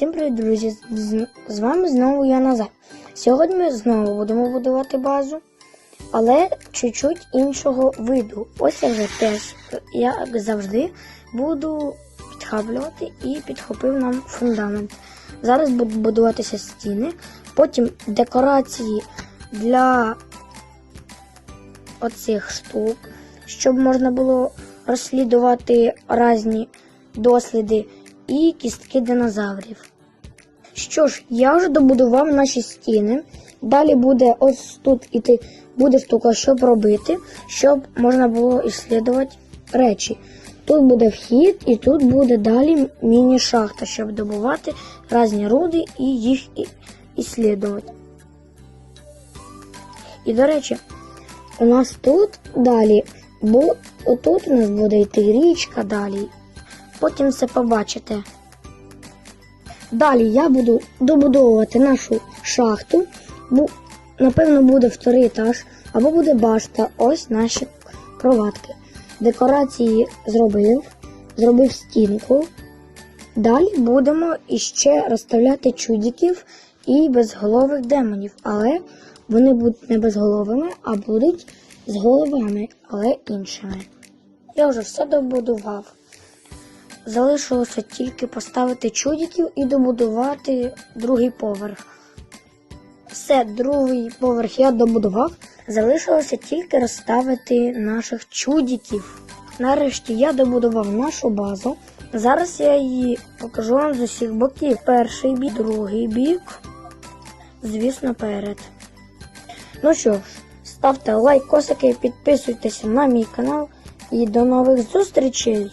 Всім привіт, друзі! З, вами знову я Назар. Сьогодні ми знову будемо будувати базу, але чуть-чуть іншого виду. Ось я вже теж, як завжди, буду підхаплювати і підхопив нам фундамент. Зараз будуть будуватися стіни, потім декорації для оцих штук, щоб можна було розслідувати різні досліди і кістки динозаврів. Що ж, я вже добудував наші стіни. Далі буде ось тут іти буде штука, щоб робити, щоб можна було іслідувати речі. Тут буде вхід, і тут буде далі міні-шахта, щоб добувати різні руди і їх іслідувати. І до речі, у нас тут далі, бо отут у нас буде йти річка далі. Потім все побачите. Далі я буду добудовувати нашу шахту. Напевно, буде вторий етаж, або буде башта. Ось наші кроватки. Декорації зробив, зробив стінку. Далі будемо іще розставляти чудиків і безголових демонів, але вони будуть не безголовими, а будуть з головами, але іншими. Я вже все добудував. Залишилося тільки поставити чудиків і добудувати другий поверх. Все, другий поверх я добудував. Залишилося тільки розставити наших чудиків. Нарешті я добудував нашу базу. Зараз я її покажу вам з усіх боків. Перший бік, другий бік, звісно, перед. Ну що ж, ставте лайк, косики, підписуйтесь на мій канал і до нових зустрічей!